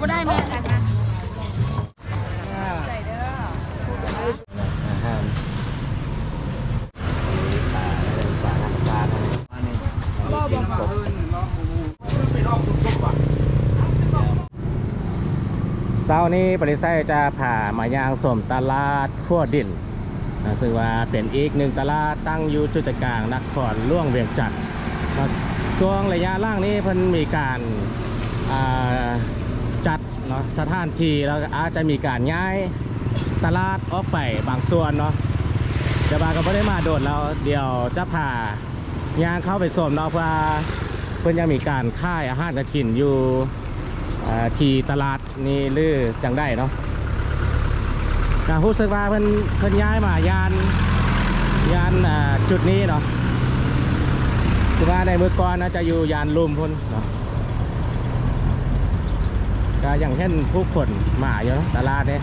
บ่ได้แม่เช้านี้บริษัทจะผ่ามายางสมตลาดขั้วดินนะซึ่งว่าเป็นอีกหนึ่งตลาดตั้งอยู่จุดกลางนครล่วงเวียงจันทร์ช่วงระยะล่างนี้เพิ่นมีการ นาะสถานที่แล้วอาจจะมีการย้ายตลาดออกไปบางส่วนเนาะแต่บาก็ไม่ได้มาโดดแล้วเดี๋ยวจะพายางเข้าไปสวมเนาะเพื่อเพื่อนยังมีการค่ายอาหารการกินอยู่ที่ตลาดนี่หรือจังได้เนาะการรู้สึกว่าเพิ่อนเพิ่อนย้ายมายานยานจุดนี้เนาะคือว่าในมือก่อนนะจะอยู่ยานลุมพ่นเนาะ ก็อย่างเช่นผู้คนหมาอยู่าะตลาดเนี่ย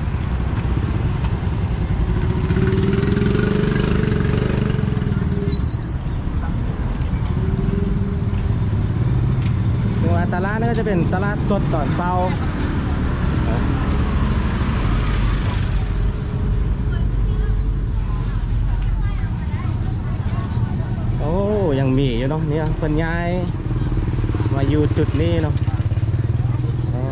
ว่าตลาดนี่ก็จะเป็นตลาดสดตอนเช้าโอ้ยังมีอยู่เนาะเนี่ยเพิ่นย้ายมาอยู่จุดนี้เนาะอ๋อ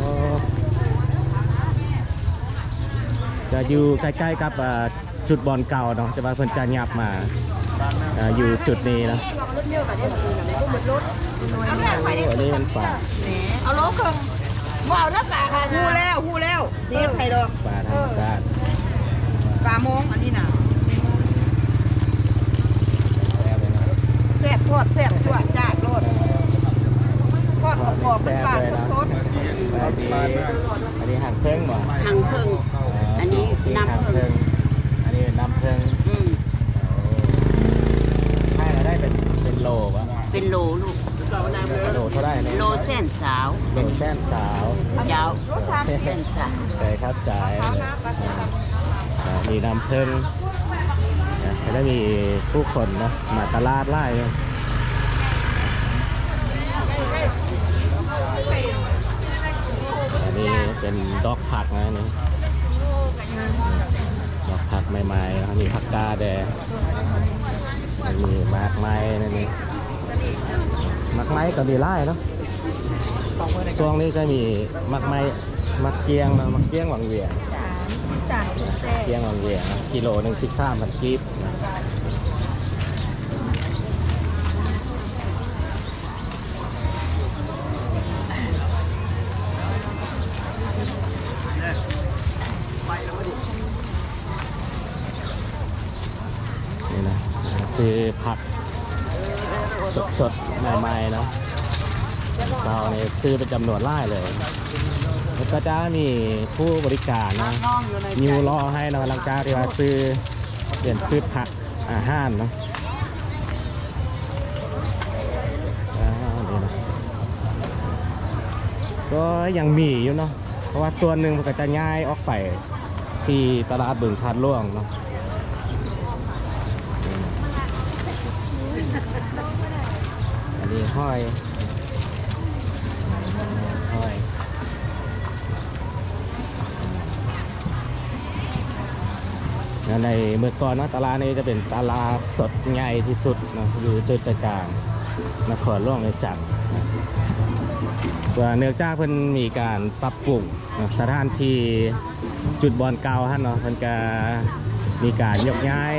จะอยู่ใกล้ๆกับอ่าจุดบอลเก่าเนาะจะว่าเพิ่นจะยับมาอ่าอยู่จุดนี้เนาะเอาแม่ไฟได้โอ้อันนี้มันป่าเอาโลครึ่งบ่เอาน้ำปลาค่ะหูแล้วหูแล้วเสียบไข่ดอกป่าธรรมชาติปลาโมงอันนี้น่ะแซ่บเลยนะแซ่บทอดแซ่บชั่วจ้าโลดทอดกรอบๆเป็นปลาสดอันนี้อันนี้หั่นเครื่องบ่ทางครึ่ง อันนี้น้ำหั่ผึ้งอันนี้น้ำเพลิงอืมให้เราได้เป็นเป็นโลวะเป็นโลลูกโลเท่าไหร่เนี่ยโลเส้นสาวโลแซ่นสาวยาวเส้นสาวใช่ครับจ่ายอ่ามีน้ำเพลิงนะแล้วมีผู้คนเนาะมาตลาดไล่เนอะอันนี้เป็นดอกผักนะอันนี่ ดอกผักใหม่ๆนะครับมีผักกาแดงมีหมากไม้นั่นนี่หมากไม้ก็มีไล่เนาะช่วงนี้ก็มีหมากไม้หมักเกียงเนาะหมักเกียงหวังเวียงสามแซ่บเกียงหวังเวียงนะกิโลหนึ่งสิบสามพันกีบนะนี่นะซื้อ ผัก สดๆใหม่ๆเนาะเช้านี้ซื้อเป็นจำนวนไล่เลย แล้วก็จะมีผู้บริการนะนิวรอให้เนาะหลังจากที่ว่าซื้อเปลี่ยนพืชผักอาหารนาะอ่านี่นะก็ยังมีอยู่เนาะเพราะว่าส่วนหนึ่งมันก็จะย้ายออกไปที่ตลาดบึงพานล่วงเนาะ อันนี้ห้อยห้อยในเมื่อก่อนนะตลาดนี้จะเป็นตลาดสดใหญ่ที่สุดนะอยู่จุดกลางนครหลวงในจันทร์นะส่วนเนื่องจาเพิ่นมีการปรับปรุงนะสถานที่จุดบอลเก่าฮะเนาะเพิ่นก็ มีการยกย้าย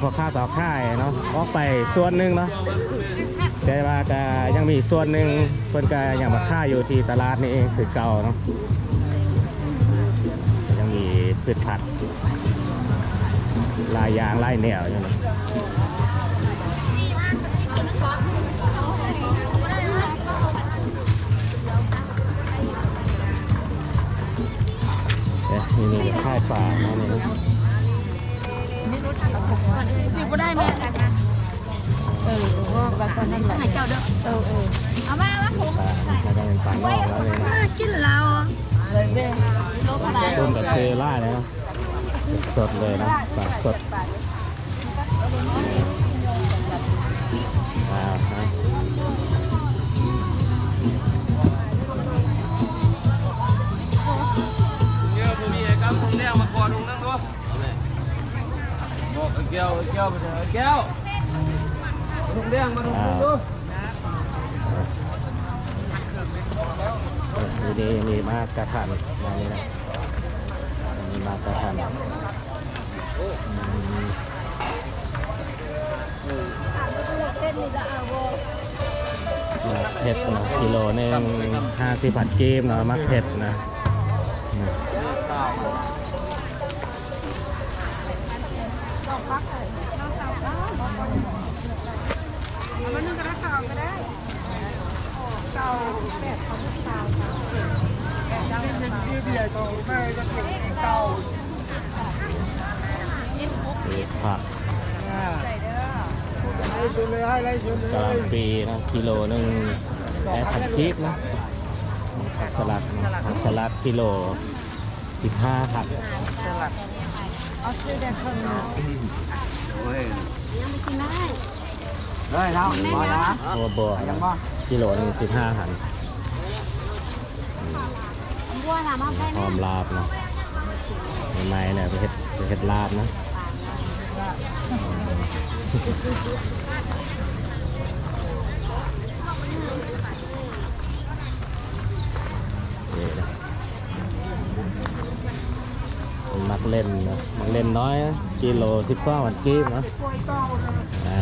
พ่อค้าสาวค่ายเนาะออกไปส่วนหนึ่งเนาะแต่ว่าก็ยังมีส่วนหนึ่งเพิ่นก็ยังมาค่ายอยู่ที่ตลาดนี้เองคือเก่าเนาะยังมีพืชผักลายยางลายแนวอยู่นะ เอ๊ะนี่นี่ค่ายป่าเนาะนี่นะสิบ่ได้แม่กันนะเออว่าปลาตอนนั้นแหละให้เจ้าเด้อเออเออเอามาละผมป่าแล้วก็เป็นป่านอกแล้วเลยนะมากินแล้วเลยแม่โลกอะไรต้มกับเซล่าเลยนะสดเลยนะป่าสด แก้วไปเถอะแก้วถุงแดงมาถุงดูดูดีมีมากกระทันมานี่นะมีมากกระทันมักเผ็ดนะกิโลหนึงห้าสิบผัดกีบเนาะมักเผ็ดนะนะ มันนึงกระเป๋าก็ได้เก่า แปดเขาไม่เก่าแปดเจ้าที่เดียวตรงแม่จะเก็บเก่ามีผักไล่ชนเลยไล่ชนเลยกะหล่ำปีนะกิโลหนึ่งแอดผัดกีบนะผักสลัดนะผักสลัดกิโลสิบห้าผักเอาซื้อแต่คนโอ้ยยังไม่กินได้ได้แล้วมานะโอ้โบนะ กิโลหนึงสิบห้าหันบัวถามมาไปหอมลาบนะใหม่ๆเนี่ยไปเฮ็ดไปเฮ็ดลาบนะนี่นะมักเล่นนะมักเล่นน้อยนะกิโลสิบสองวันกีบนะอ่า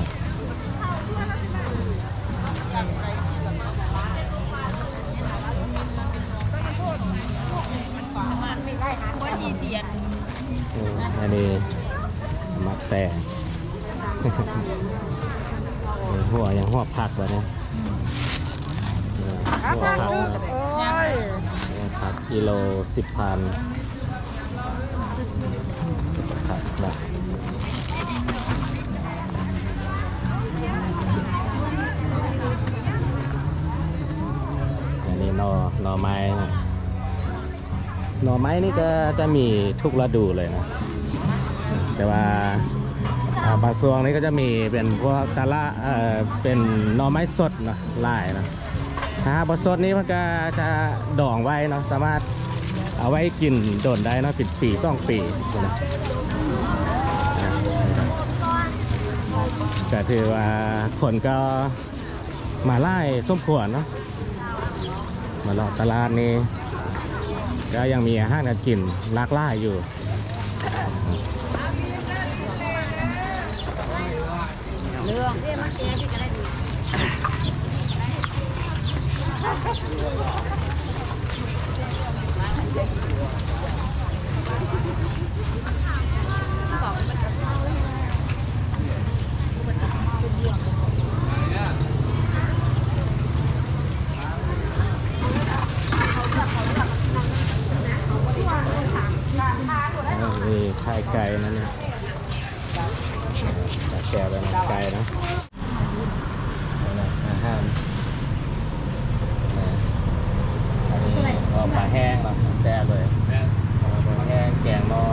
บัวอีเสียน อันนี้มักแต่หัวยังหัวผักวะเนี่ยหัวผักผักกิโลสิบพันผักนะอันนี้หนอหนอไม้นะหน่อไม้นี่ก็จะมีทุกฤดูเลยนะ แต่ว่าอ่าบางส่วนนี้ก็จะมีเป็นพวกตะละเอ่อเป็นหน่อไม้สดนะลายนะถ้าบสดนี้มันก็จะดองไว้เนาะสามารถเอาไว้กินโดนได้เนาะปิดปีสองปีนะอ่าก็ถือว่าคนก็มาไล่ส้มขวนเนาะมาหลอกตลาดนี้ก็ยังมีอาหารการกินหลากหลายอยู่ เรื่องเรียกมาแก้พี่ก็ได้ดีมีไข่ไก่นั่นเนี่ยแต่แช่ไปนะไก่นะนั่นนะอาหารนะอันนี้ก็ปลาแห้งเนาะแซ่บเลยปลาแห้งแกงนอ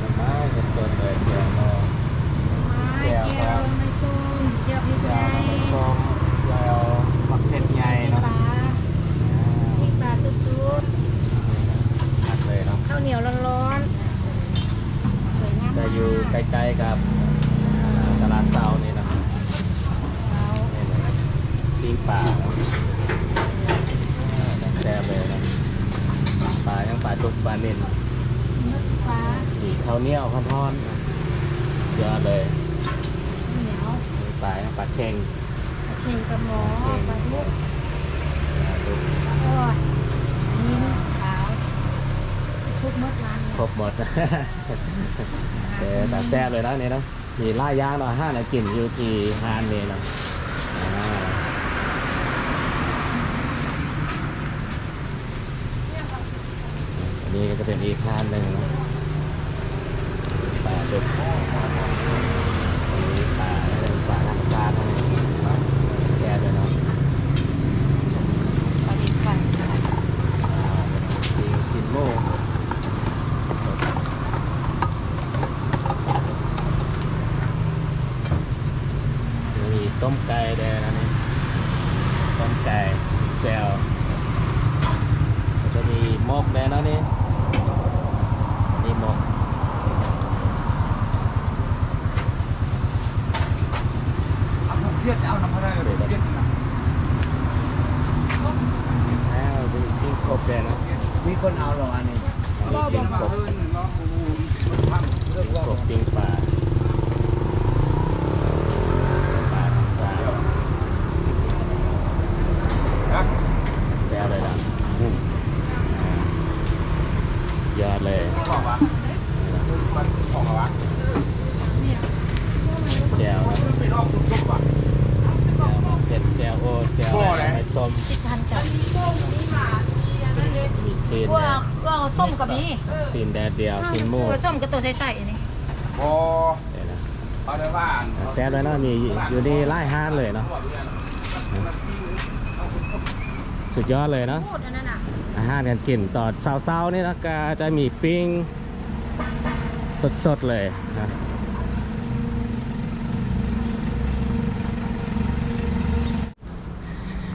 น้ำไม้ก็สดเลยแกงนอแจ่วครับ ไม่ส้มเจียวพี่ แจ่ ไก่ วน้ำส้มแจ่วมักเผ็ดใหญ่ ป เนาะ ลาพริกปลาสุด ผักเลยเนาะ ๆข้าวเหนียวร้อนๆสวยงาม จะอยู่ใกล้ๆกับอ่าตลาดเซานี่นะปิ้งปลาเนาะอ่าแซ่บเลยนะปลายังปลาจุกปลาเน่น ปลา มีข้าว เหนียวทอดๆเยอะเลยเหนียวมีปลายังปลาเค็งเข่งกระหมอปลาทุกปลาดุกโอ้ยนิ้นขาวทุกมดร้านครบหมดเออแต่แซ่บเลยนะนี่เนาะมีล่ายย่างเนาะห้านากินอยู่ที่ฮานนี่เนาะอ่าอันนี้ก็จะเป็นอีกฮานหนึ่งเนาะปลาดุกอันนี้ปลาอะไรปลาธรรมชาตินะแซ่บเลยเนาะปลาดิบปลาปิงซินโมมีต้มไก่แดงนะนี่ต้มไก่แจวจะมีหมกแดงนะนี่ เอาน้ำพะเดือดเดือดแล้วดูที่ครบเลยนะมีคนเอาหรออันนี้กินครบ ส้มสิบพันจ้ะมีซีนกว่าก็ส้มกับมีซีนแดดเดียวซีนหมูตัวส้มกับตัวใสๆอันนี้โอ้เดี๋ยวนะเอาได้ว่าแซ่บเลยเนาะมีอยู่ในไล่ห้านเลยเนาะสุดยอดเลยเนาะพูดอันนั้นอะอาหารกันกินตอนเช้าๆนี่นะก็จะมีปิ้งสดๆเลยนะ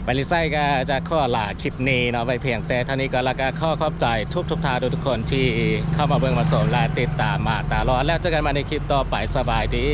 ไปลิไซก็จะข้อลาคลิปนี้เนาะไปเพียงแต่เท่านี้ก็แล้วก็ข้อขอบใจทุกทุกทาทุกคนที่เข้ามาเบิ่งมาสมและติดตามมาตลอดแล้วเจอกันมาในคลิปต่อไปสบายดี